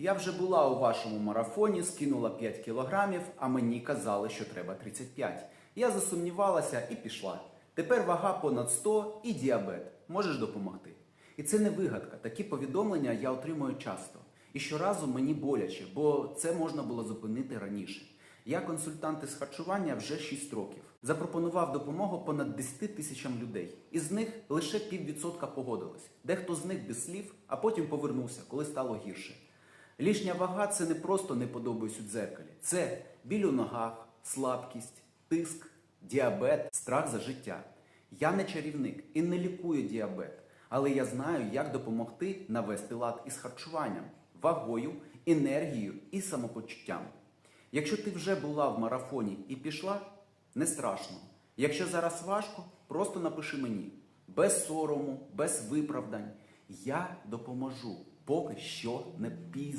Я вже була у вашому марафоні, скинула 5 кілограмів, а мені казали, що треба 35. Я засумнівалася і пішла. Тепер вага понад 100 і діабет. Можеш допомогти? І це не вигадка. Такі повідомлення я отримую часто. І щоразу мені боляче, бо це можна було зупинити раніше. Я консультант із харчування вже 6 років. Запропонував допомогу понад 10 тисячам людей. Із них лише піввідсотка погодилось. Дехто з них без слів, а потім повернувся, коли стало гірше. Лішня вага це не просто не подобаюсь у дзеркалі. Це біль у ногах, слабкість, тиск, діабет, страх за життя. Я не чарівник і не лікую діабет, але я знаю, як допомогти навести лад із харчуванням, вагою, енергією і самопочуттям. Якщо ти вже була в марафоні і пішла, не страшно. Якщо зараз важко, просто напиши мені. Без сорому, без виправдань. Я допоможу, поки що не пізно.